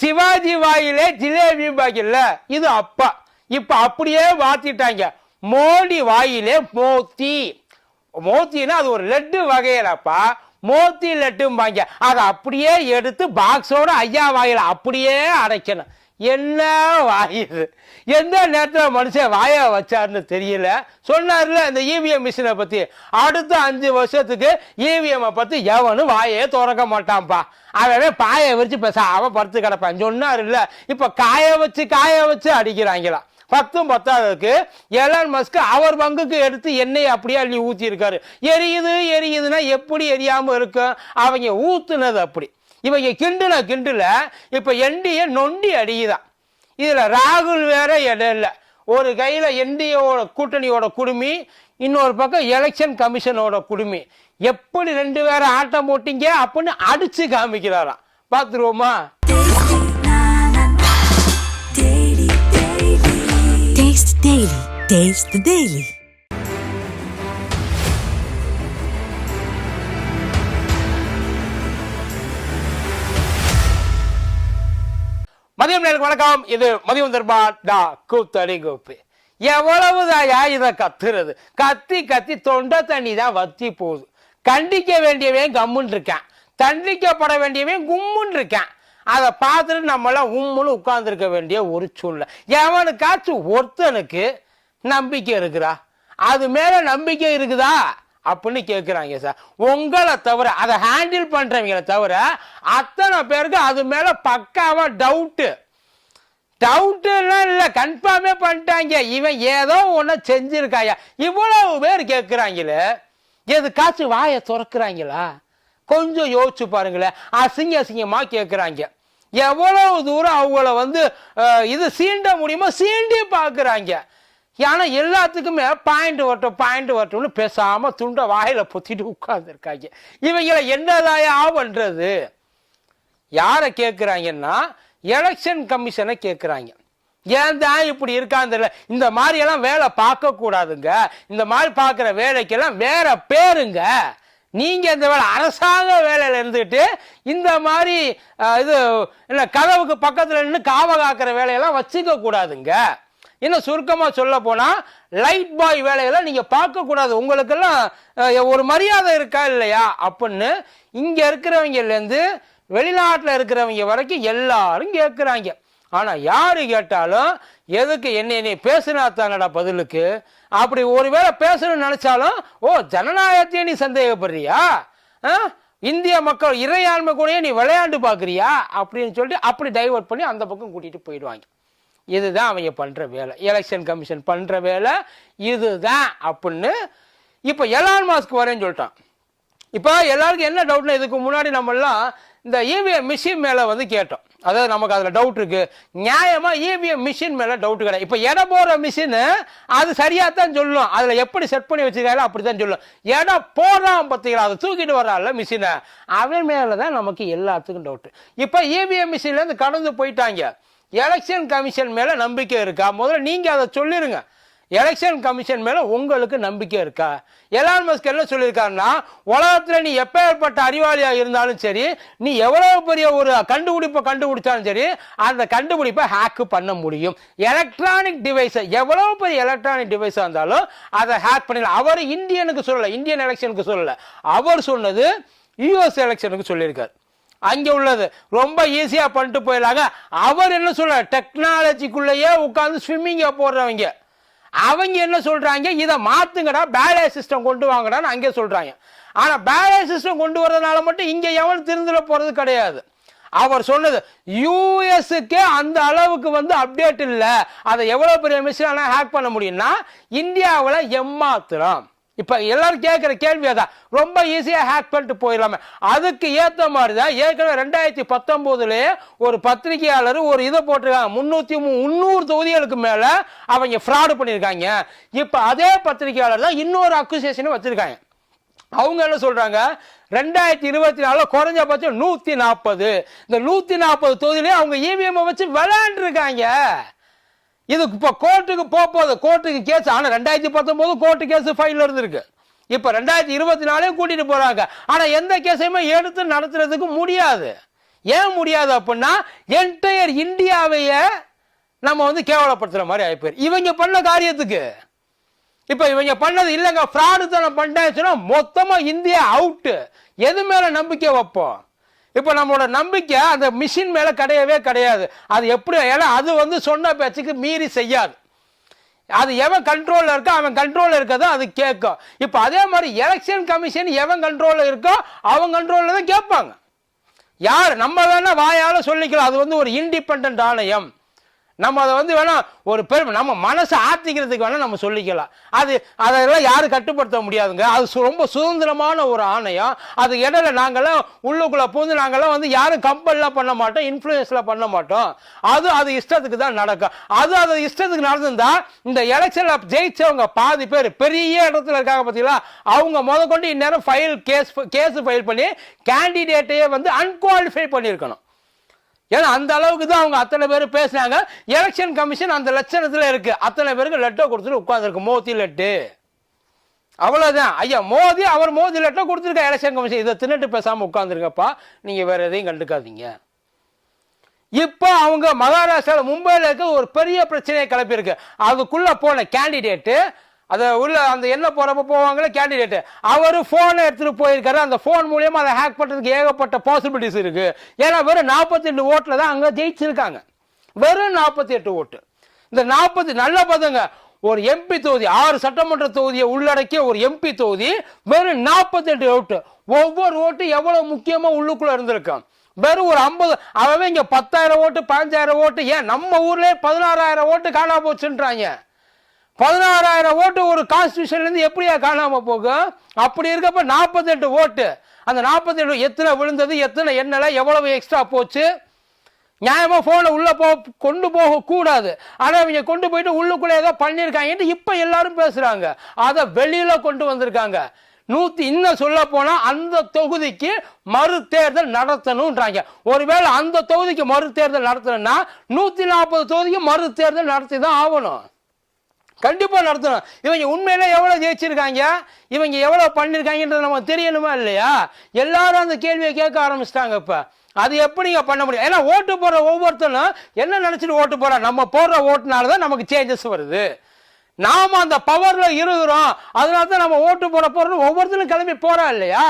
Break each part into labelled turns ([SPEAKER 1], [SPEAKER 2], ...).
[SPEAKER 1] சிவாஜி வாயிலே ஜிலேபி பாக்கில்ல இது அப்பா. இப்ப அப்படியே மாத்திட்டாங்க. மோடி வாயிலே மோத்தி. மோத்தினா அது ஒரு லட்டு வகையிலப்பா. மோத்தி லட்டும்பாங்க. அதை அப்படியே எடுத்து பாக்ஸோட ஐயா வாயில அப்படியே அடைக்கணும். என்ன வாயுது? எந்த நேரத்தில் மனுஷன் வாயை வச்சாருன்னு தெரியல. சொன்னார்ல இந்த இவிஎம் மிஷினை பற்றி அடுத்த அஞ்சு வருஷத்துக்கு இவிஎம்மை பற்றி எவனும் வாயே திறக்க மாட்டான்ப்பா. அவன் பாயை விரிச்சு அவன் படுத்து கிடப்பான். சொன்னார் இல்லை இப்போ காய வச்சு காய வச்சு அடிக்கிறாங்களாம். பத்தும் பத்தாவதுக்கு எலான் மஸ்க் அவர் பங்குக்கு எடுத்து எண்ணெய் அப்படியே அள்ளி ஊற்றியிருக்காரு எரியுது எரியுதுன்னா எப்படி எரியாமல் இருக்கும்? அவங்க ஊத்துனது அப்படி. இவங்க கிண்டுன கிண்டுல இப்ப என்டிஏ நொண்டி அடியுதான் இதுல ராகுல் வேற இடம் இல்லை. ஒரு கையில என்டிஏவோட கூட்டணியோட குடுமி இன்னொரு பக்கம் எலெக்ஷன் கமிஷனோட குடுமி. எப்படி ரெண்டு பேரும் ஆட்டம் போட்டீங்க அப்படின்னு அடிச்சு காமிக்கிறாராம். பாத்துருவோமா?
[SPEAKER 2] Taste Daily.
[SPEAKER 1] மதியம் நேருக்கு வணக்கம். இது மதியம் தர்பான் டா கூத்தடி கோப்பு. எவ்வளவுதாயா இதை கத்துறது? கத்தி கத்தி தொண்டை தண்ணி தான் வத்தி போகுது. கண்டிக்க வேண்டியவன் கம்முன்னு இருக்கான். தண்டிக்கப்பட வேண்டியவன் கும்முன்னு இருக்கான். அதை பார்த்துட்டு நம்மளாம் உம்முன்னு உட்கார்ந்துருக்க வேண்டிய ஒரு சூழ்நிலை. எவனுக்காச்சும் ஒருத்தனுக்கு நம்பிக்கை இருக்குதா? அது மேலே நம்பிக்கை இருக்குதா? அப்படின்னு கேட்குறாங்க சார் உங்களை தவிர அதை ஹேண்டில் பண்ணுறவங்களை தவிர அத்தனை பேருக்கு அது மேலே பக்காவாக டவுட்டு டவுட்டுலாம் இல்லை கன்ஃபார்மே பண்ணிட்டாங்க. இவன் ஏதோ ஒன்று செஞ்சுருக்காயா? இவ்வளவு பேர் கேட்குறாங்களே எதுக்காச்சும் வாயை திறக்கிறாங்களா? கொஞ்சம் யோசிச்சு பாருங்களேன். அசிங்க அசிங்கமாக கேட்குறாங்க எவ்வளவு தூரம் அவங்கள வந்து இது சீண்ட முடியுமோ சீண்டி பார்க்குறாங்க ஏன்னா எல்லாத்துக்குமே பாயிண்ட் வரட்டும் பாயிண்ட் வரட்டும்னு பேசாமல் துண்டை வாயில பொத்திட்டு உட்கார்ந்துருக்காங்க. இவங்களை என்னதாயா பண்ணுறது யாரை கேட்குறாங்கன்னா எலெக்ஷன் கமிஷனை கேட்குறாங்க. ஏன் தான் இப்படி இருக்கான்னு தெரியல. இந்த மாதிரியெல்லாம் வேலை பார்க்கக்கூடாதுங்க. இந்த மாதிரி பார்க்குற வேலைக்கெல்லாம் வேற பேருங்க. நீங்கள் இந்த வேலை அரசாங்க வேலையில் இருந்துட்டு இந்த மாதிரி இது என்ன கதவுக்கு பக்கத்தில் நின்று காவ காக்கிற வேலையெல்லாம் வச்சுக்க கூடாதுங்க இன்னும் சுருக்கமாக சொல்ல போனால் லைட் பாய் வேலையெல்லாம் நீங்கள் பார்க்கக்கூடாது உங்களுக்கெல்லாம் ஒரு மரியாதை இருக்கா இல்லையா? அப்படின்னு இங்கே இருக்கிறவங்கலேருந்து வெளிநாட்டில் இருக்கிறவங்க வரைக்கும் எல்லாரும் கேட்குறாங்க ஆனால் யார் கேட்டாலும் எதுக்கு என்ன நீ பேசுனா தானடா பதிலுக்கு? அப்படி ஒருவேளை பேசணும்னு நினச்சாலும் ஓ ஜனநாயகத்தையே நீ சந்தேகப்படுறியா? ஆ? இந்திய மக்கள் இறையாண்மை கூடயே நீ விளையாண்டு பார்க்குறியா? அப்படின்னு சொல்லிட்டு அப்படி டைவர்ட் பண்ணி அந்த பக்கம் கூட்டிகிட்டு போயிடுவாங்க. இதுதான் அவங்க பண்ணுற வேலை. எலெக்ஷன் கமிஷன் பண்ணுற வேலை இதுதான் அப்படின்னு இப்போ எலான் மாஸ்க் வரேன்னு சொல்லிட்டான். இப்போ எல்லாருக்கும் என்ன டவுட்னா இதுக்கு முன்னாடி நம்மெல்லாம் இந்த இவிஎம் மிஷின் மேலே வந்து கேட்டோம். அதாவது நமக்கு அதில் டவுட் இருக்கு. நியாயமாக இவிஎம் மிஷின் மேலே டவுட் கிடையாது. இப்போ எடை போகிற மிஷினு அது சரியாக தான் சொல்லும். அதில் எப்படி செட் பண்ணி வச்சுருக்காங்களோ அப்படி தான் சொல்லும். எடை போடுறான் பார்த்தீங்களா அதை தூக்கிட்டு வர்றான்ல மிஷினை அவன் மேலே தான் நமக்கு எல்லாத்துக்கும் டவுட்டு இப்போ இவிஎம் மிஷின்லேருந்து கடந்து போயிட்டாங்க. எலெக்ஷன் கமிஷன் மேலே நம்பிக்கை இருக்கா? முதல்ல நீங்கள் அதை சொல்லிடுங்க எலெக்ஷன் கமிஷன் மேலே உங்களுக்கு நம்பிக்கை இருக்கா? எலான் மஸ்க் என்ன சொல்லியிருக்காருன்னா உலகத்தில் நீ எப்பேற்பட்ட அறிவாளியாக இருந்தாலும் சரி நீ எவ்வளவு பெரிய ஒரு கண்டுபிடிப்பை கண்டுபிடிச்சாலும் சரி அந்த கண்டுபிடிப்பை ஹேக்கு பண்ண முடியும். எலக்ட்ரானிக் டிவைஸை எவ்வளவு பெரிய எலக்ட்ரானிக் டிவைஸாக இருந்தாலும் அதை ஹேக் பண்ணிடலாம். அவர் இந்தியனுக்கு சொல்லலை இந்தியன் எலெக்ஷனுக்கு சொல்லலை. அவர் சொன்னது யூஎஸ் எலெக்ஷனுக்கு சொல்லியிருக்காரு. அங்கே உள்ளது. ரொம்ப ஈஸியாக பண்ணிட்டு போயிடலாங்க. அவர் என்ன சொல்கிறார் டெக்னாலஜிக்குள்ளேயே உட்காந்து ஸ்விம்மிங்கை போடுறவங்க. அவங்க என்ன சொல்கிறாங்க இதை மாற்றுங்கடா பேலே சிஸ்டம் கொண்டு வாங்கடான்னு அங்கே சொல்கிறாங்க ஆனால் பேலே சிஸ்டம் கொண்டு வரதுனால மட்டும் இங்கே எவன் திருந்துட போகிறது கிடையாது. அவர் சொன்னது யூஎஸ்க்கே அந்த அளவுக்கு வந்து அப்டேட் இல்லை. அதை எவ்வளோ பெரிய மிஷினால ஹேக் பண்ண முடியும்னா இந்தியாவில் எம்மாத்திரம். இப்போ எல்லாரும் கேட்குற கேள்வி அதான். ரொம்ப ஈஸியாக ஹேக் பண்ணிட்டு போயிடலாமே. அதுக்கு ஏற்ற மாதிரி தான் ஏற்கனவே ரெண்டாயிரத்தி பத்தொம்போதுலேயே ஒரு பத்திரிகையாளர் ஒரு இதை போட்டிருக்காங்க. முந்நூற்றி முந்நூறு தொகுதிகளுக்கு மேலே அவங்க ஃப்ராடு பண்ணியிருக்காங்க. இப்போ அதே பத்திரிகையாளர் தான் இன்னொரு அக்குசேஷனும் வச்சுருக்காங்க. அவங்க என்ன சொல்கிறாங்க ரெண்டாயிரத்தி இருபத்தி நாலில் குறைஞ்சபட்சம் நூற்றி நாற்பது இந்த நூற்றி நாற்பது தொகுதியிலே அவங்க இவிஎம்மை வச்சு விளையாண்டுருக்காங்க. இது இப்போ கோர்ட்டுக்கு போக போகுது கோர்ட்டுக்கு கேஸ் ஆனால் ரெண்டாயிரத்தி பத்தொம்போது கோர்ட்டு கேஸ் ஃபைல் இருந்திருக்கு. இப்போ ரெண்டாயிரத்தி இருபத்தி நாலையும் கூட்டிட்டு போறாங்க. ஆனால் எந்த கேஸையுமே எடுத்து நடத்துறதுக்கு முடியாது. ஏன் முடியாது அப்படின்னா என்டையர் இந்தியாவையே நம்ம வந்து கேவலப்படுத்துற மாதிரி ஆயிப்போயிரு. இவங்க பண்ண காரியத்துக்கு. இப்போ இவங்க பண்ணது இல்லைங்க ஃப்ராடு தனம் சொன்னால் மொத்தமாக இந்தியா அவுட்டு எது மேலே நம்பிக்கை வைப்போம்? இப்போ நம்மளோட நம்பிக்கை அந்த மிஷின் மேலே கிடையவே கிடையாது. அது எப்படி ஏன்னா அது வந்து சொன்ன பேச்சுக்கு மீறி செய்யாது. அது எவன் கண்ட்ரோலில் இருக்கோ அவன் கண்ட்ரோலில் இருக்கதோ அது கேட்கும். இப்போ அதே மாதிரி எலெக்ஷன் கமிஷன் எவன் கண்ட்ரோலில் இருக்கோ அவன் கண்ட்ரோலில் தான் கேட்பாங்க. யார் நம்ம வேணால் வாயால் சொல்லிக்கலாம். அது வந்து ஒரு இண்டிபெண்ட் ஆணையம். நம்ம அதை வந்து வேணா ஒரு பெருமை நம்ம மனசை ஆத்திக்கிறதுக்கு வேணா நம்ம சொல்லிக்கலாம். அது அதெல்லாம் யாரும் கட்டுப்படுத்த முடியாதுங்க. அது ரொம்ப சுதந்திரமான ஒரு ஆணையம். அது இடையில நாங்களாம் உள்ளுக்குள்ளே பூந்து நாங்களாம் வந்து யாரும் கம்பல்லாம் பண்ண மாட்டோம் இன்ஃப்ளூயன்ஸ்லாம் பண்ண மாட்டோம். அது அது இஷ்டத்துக்கு தான் நடக்கும். அது அது இஷ்டத்துக்கு நடந்திருந்தா இந்த எலெக்ஷனில் ஜெயிச்சவங்க பாதி பேர் பெரிய இடத்துல இருக்காங்க பார்த்தீங்களா அவங்க முத கொண்டு இந்நேரம் ஃபைல் கேஸ் கேஸ் ஃபைல் பண்ணி கேண்டிடேட்டையே வந்து அன்குவாலிஃபை பண்ணியிருக்கணும். ஏன்னா அந்த அளவுக்கு தான் அவங்க அத்தனை பேர் பேசுனாங்க. எலெக்ஷன் கமிஷன் அந்த லட்சணத்தில் இருக்கு. அத்தனை பேருக்கு லெட்டர் கொடுத்துட்டு உட்காந்துருக்கு மோதி லெட்டு அவ்வளோதான் ஐயா மோதி அவர் மோதி லெட்டர் கொடுத்துருக்க எலெக்ஷன் கமிஷன் இதை தின்னுட்டு பேசாமல் உட்காந்துருக்கப்பா நீங்கள் வேற எதையும் கண்டுக்காதீங்க. இப்போ அவங்க மகாராஷ்டிராவில் மும்பையில் இருக்க ஒரு பெரிய பிரச்சனையை கிளப்பியிருக்கு. அதுக்குள்ளே போன கேண்டிடேட்டு அதை உள்ள அந்த என்ன போகிறப்ப போவாங்களே கேண்டிடேட்டு அவர் ஃபோனை எடுத்துகிட்டு போயிருக்காரு. அந்த ஃபோன் மூலியமாக அதை ஹேக் பண்ணுறதுக்கு ஏகப்பட்ட பாசிபிலிட்டிஸ் இருக்குது ஏன்னா வெறும் நாற்பத்தி எட்டு தான் அங்கே ஜெயிச்சிருக்காங்க. வெறும் நாற்பத்தி எட்டு ஓட்டு. இந்த நாற்பத்தி நல்ல பதங்க. ஒரு எம்பி தொகுதி ஆறு சட்டமன்ற தொகுதியை உள்ளடக்கிய ஒரு எம்பி தொகுதி வெறும் நாற்பத்தி எட்டு ஓட்டு. ஒவ்வொரு ஓட்டு எவ்வளோ முக்கியமாக உள்ளுக்குள்ளே இருந்திருக்கும் வெறும் ஒரு ஐம்பது அவன் இங்கே பத்தாயிரம் ஓட்டு பதினஞ்சாயிரம் ஓட்டு. ஏன் நம்ம ஊர்லேயே பதினாறாயிரம் ஓட்டு காணா போச்சுன்றாங்க. பதினாறாயிரம் ஓட்டு ஒரு கான்ஸ்டியூஷன்லேருந்து எப்படியா காணாமல் போகும்? அப்படி இருக்கப்ப நாற்பத்தெட்டு ஓட்டு. அந்த நாற்பத்தெட்டு எத்தனை விழுந்தது எத்தனை எண்ணல எவ்வளவு எக்ஸ்ட்ரா போச்சு? நியாயமாக ஃபோனை உள்ளே போ கொண்டு போகக்கூடாது. ஆனால் இவங்க கொண்டு போயிட்டு உள்ளுக்குள்ளே ஏதோ பண்ணியிருக்காங்கன்ட்டு இப்போ எல்லாரும் பேசுகிறாங்க அதை வெளியில் கொண்டு வந்திருக்காங்க. நூற்றி இன்னும் சொல்ல போனால் அந்த தொகுதிக்கு மறு தேர்தல் ஒருவேளை அந்த தொகுதிக்கு மறு தேர்தல் நடத்தணும்னா நூற்றி நாற்பது தொகுதிக்கு மறு தேர்தல் நடத்தி தான் ஆகணும். கண்டிப்பாக நடத்தணும். இவங்க உண்மையில எவ்வளோ ஜெயிச்சிருக்காங்க? இவங்க எவ்வளோ பண்ணியிருக்காங்கன்றது நமக்கு தெரியணுமா இல்லையா? எல்லாரும் அந்த கேள்வியை கேட்க ஆரம்பிச்சிட்டாங்க இப்போ. அது எப்படிங்க பண்ண முடியும்? ஏன்னா ஓட்டு போடுற ஒவ்வொருத்தனும் என்ன நினச்சிட்டு ஓட்டு போறா? நம்ம போடுற ஓட்டுனால தான் நமக்கு சேஞ்சஸ் வருது. நாம அந்த பவரில் இருக்கிறோம். அதனால தான் நம்ம ஓட்டு போட போகிறோம் ஒவ்வொருத்தரும் கிளம்பி போகிறோம் இல்லையா?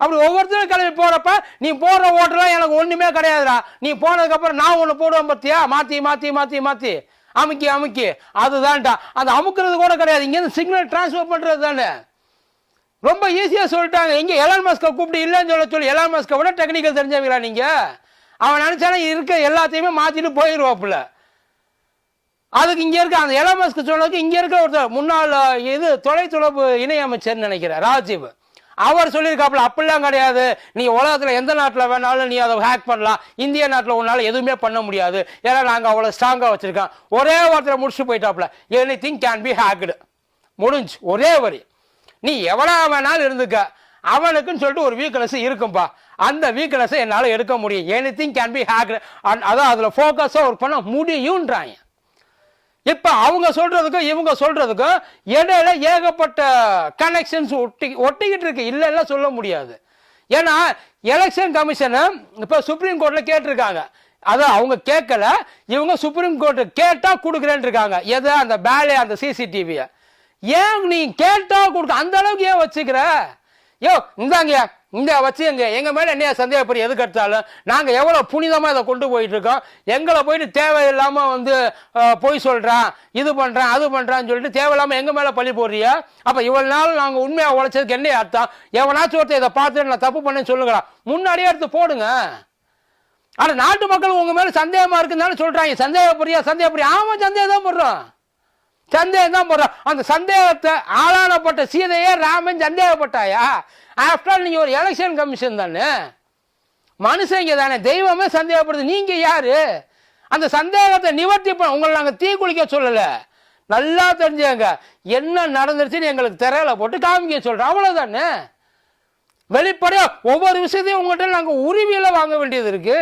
[SPEAKER 1] அப்படி ஒவ்வொருத்தரும் கிளம்பி போகிறப்ப நீ போடுற ஓட்டெல்லாம் எனக்கு ஒன்றுமே கிடையாதுடா. நீ போனதுக்கப்புறம் நான் ஒன்று போடுவேன் பார்த்தியா மாற்றி மாற்றி மாற்றி மாற்றி அமுக்கி அமுக்கி. அதுதான்டா. அந்த அமுக்குறது கூட கிடையாது. இங்கேருந்து சிக்னல் டிரான்ஸ்ஃபர் பண்ணுறது தானே. ரொம்ப ஈஸியாக சொல்லிட்டாங்க. இங்கே எலான் மஸ்கை கூப்பிட்டு இல்லைன்னு சொல்ல சொல்லி. எலான் மாஸ்கை விட டெக்னிக்கல் தெரிஞ்சவங்களா நீங்கள் அவன் நினைச்சானா இருக்க எல்லாத்தையுமே மாற்றிட்டு போயிடுவாப்புல அதுக்கு இங்கே இருக்க அந்த எலான் மாஸ்க்கு சொன்னதுக்கு இங்கே இருக்க ஒருத்தர் முன்னாள் இது தொலைத்தொடர்பு இணையமைச்சர்னு நினைக்கிறேன் ராஜீவ். அவர் சொல்லியிருக்காப்புல அப்படிலாம் கிடையாது. நீ உலகத்தில் எந்த நாட்டில் வேணாலும் நீ அதை ஹேக் பண்ணலாம். இந்திய நாட்டில் உன்னால் எதுவுமே பண்ண முடியாது. ஏன்னா நாங்கள் அவ்வளோ ஸ்ட்ராங்காக வச்சுருக்கோம். ஒரே வாரத்தில் முடிச்சு போயிட்டாப்புல. Anything can be hacked முடிஞ்சு. ஒரே வரி. நீ எவ்வளவு வேணாலும் இருந்துக்க. அவனுக்குன்னு சொல்லிட்டு ஒரு வீக்னஸ் இருக்கும்பா. அந்த வீக்னஸை என்னால் எடுக்க முடியும். Anything can be hacked அதான் அதில் ஃபோக்கஸாக ஒர்க் பண்ண முடியுன்றாங்க. இப்போ அவங்க சொல்றதுக்கும் இவங்க சொல்றதுக்கும் இடையில ஏகப்பட்ட கனெக்ஷன்ஸ் ஒட்டி ஒட்டிக்கிட்டு இருக்கு. இல்லைன்னா சொல்ல முடியாது. ஏன்னா எலெக்ஷன் கமிஷனை இப்போ சுப்ரீம் கோர்ட்டில் கேட்டிருக்காங்க. அதை அவங்க கேட்கல. இவங்க சுப்ரீம் கோர்ட்டு கேட்டால் கொடுக்குறேன்னு இருக்காங்க. எதை? அந்த பேலே அந்த சிசிடிவியை ஏன் நீ கேட்டால் கொடுக்க அந்த அளவுக்கு ஏன் வச்சுக்கிற? யோ இந்தாங்கய்யா. இந்த வச்சு எங்க மேல என்னையா சந்தேகப்படி எதுக்கு எடுத்தாலும். நாங்க எவ்வளவு புனிதமா இதை கொண்டு போயிட்டு இருக்கோம் எங்களை போயிட்டு தேவையில்லாம வந்து பொய் சொல்றான் இது பண்றான் அது பண்றான்னு சொல்லிட்டு தேவையில்லாம எங்க மேல பழி போடுறிய? அப்ப இவ்வளவு நாள் நாங்க உண்மையா உழைச்சதுக்கு என்ன அர்த்தம்? எவனாச்சும் ஒருத்தர் இதை பார்த்துட்டு நான் தப்பு பண்ணேன்னு சொல்லுங்களா முன்னாடியே எடுத்து போடுங்க. ஆனா நாட்டு மக்கள் உங்க மேல சந்தேகமா இருக்குன்னு சொல்றாங்க. சந்தேகப்படியா சந்தேகப்படியா? ஆமா சந்தேகம் தான் போடுறோம். சந்தேகம் தான் போடுறான் அந்த சந்தேகத்தை ஆளானப்பட்ட சீதையே ராமன் சந்தேகப்பட்டாயா? ஆஃப்டர் நீங்க ஒரு எலெக்ஷன் கமிஷன் தானே. மனுஷங்க தானே. தெய்வமே சந்தேகப்படுது. நீங்க யாரு? அந்த சந்தேகத்தை நிவர்த்தி பண்ண உங்களை நாங்கள் தீ குளிக்க சொல்லல. நல்லா தெரிஞ்சுங்க என்ன நடந்துருச்சுன்னு எங்களுக்கு திரையில போட்டு காமிக்க சொல்கிறோம் அவ்வளோதானே வெளிப்படையாக ஒவ்வொரு விஷயத்தையும் உங்கள்கிட்ட நாங்கள் உரிமையில் வாங்க வேண்டியது இருக்குது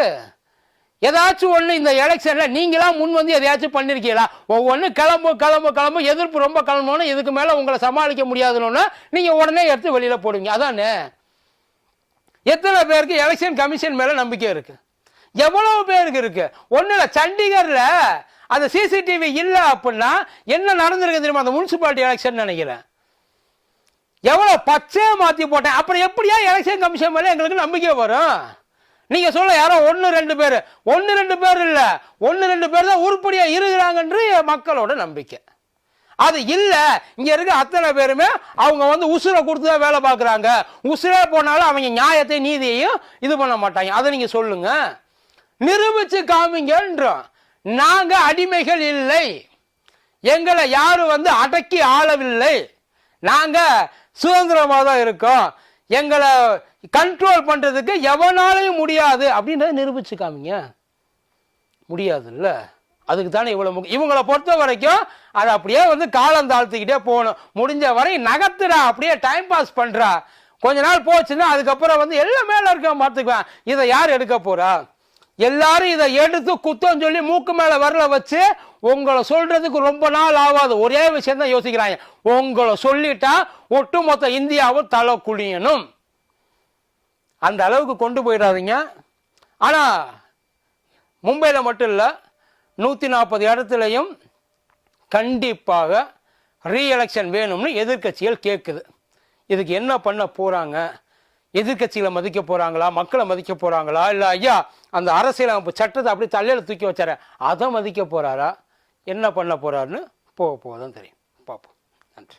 [SPEAKER 1] ஏதாச்சும் ஒன்று இந்த எலெக்ஷனில் நீங்களாம் முன் வந்து எதையாச்சும் பண்ணியிருக்கீங்களா ஒவ்வொன்று கிளம்பு கிளம்பு கிளம்பு. எதிர்ப்பு ரொம்ப கிளம்பணும் இதுக்கு மேலே உங்களை சமாளிக்க முடியாதுன்னு நீங்கள் உடனே எடுத்து வெளியில் போடுவீங்க. அதானே? எத்தனை பேருக்கு எலெக்ஷன் கமிஷன் மேலே நம்பிக்கை இருக்குது எவ்வளவு பேருக்கு இருக்குது ஒன்றும் இல்லை சண்டிகர்ல அந்த சிசிடிவி இல்லை அப்படின்னா என்ன நடந்திருக்கு தெரியுமா அந்த முனிசிபாலிட்டி எலெக்ஷன் நினைக்கிறேன். எவ்வளோ பச்சையாக மாற்றி போட்டேன். அப்புறம் எப்படியா எலெக்ஷன் கமிஷன் மேலே எங்களுக்கு நம்பிக்கை வரும்? நீங்க சொல்ல யாரோ ஒன்று ரெண்டு பேர். ஒன்று ரெண்டு பேர் இல்லை. ஒன்று ரெண்டு பேர் தான் உருப்படியாக இருக்கிறாங்கன்று மக்களோட நம்பிக்கை. அது இல்லை. இங்கே இருக்க அத்தனை பேருமே அவங்க வந்து உசுரை கொடுத்து தான் வேலை பார்க்குறாங்க. உசுரே போனாலும் அவங்க நியாயத்தை நீதியையும் இது பண்ண மாட்டாங்க. அதை நீங்கள் சொல்லுங்க. நிரூபித்து காமிங்கன்றோம். நாங்கள் அடிமைகள் இல்லை. எங்களை யாரும் வந்து அடக்கி ஆளவில்லை. நாங்கள் சுதந்திரமாக தான் இருக்கோம். எங்களை கண்ட்ரோல் பண்ணுறதுக்கு எவனாலையும் முடியாது அப்படின்றத நிரூபிச்சு காமிங்க. முடியாதுல்ல? அதுக்கு தானே இவ்வளோ முக்கியம் இவங்களை பொறுத்த வரைக்கும் அதை அப்படியே வந்து காலம் தாழ்த்திக்கிட்டே போகணும். முடிஞ்ச வரை நகர்த்துறா அப்படியே டைம் பாஸ் பண்ணுறா கொஞ்ச நாள் போச்சுன்னா அதுக்கப்புறம் வந்து எல்லாம் மேலே இருக்க பார்த்துக்குவேன். இதை யார் எடுக்க போகிறா எல்லாரும் இதை எடுத்து குத்தம் சொல்லி மூக்கு மேலே வரல வச்சு உங்களை சொல்கிறதுக்கு ரொம்ப நாள் ஆகாது. ஒரே விஷயம் தான் யோசிக்கிறாங்க. உங்களை சொல்லிட்டா ஒட்டுமொத்த இந்தியாவும் தலை குழியணும் அந்த அளவுக்கு கொண்டு போயிடாதீங்க. ஆனால் மும்பையில் மட்டும் இல்லை நூற்றி நாற்பது இடத்துலையும் கண்டிப்பாக ரீஎலெக்ஷன் வேணும்னு எதிர்க்கட்சிகள் கேட்குது இதுக்கு என்ன பண்ண போகிறாங்க எதிர்க்கட்சிகளை மதிக்க போகிறாங்களா மக்களை மதிக்க போகிறாங்களா இல்லை ஐயா அந்த அரசியலமைப்பு சட்டத்தை அப்படி தலையில் தூக்கி வச்சார அதை மதிக்க போகிறாரா என்ன பண்ண போகிறாருன்னு போக போக தான் தெரியும். பார்ப்போம். நன்றி.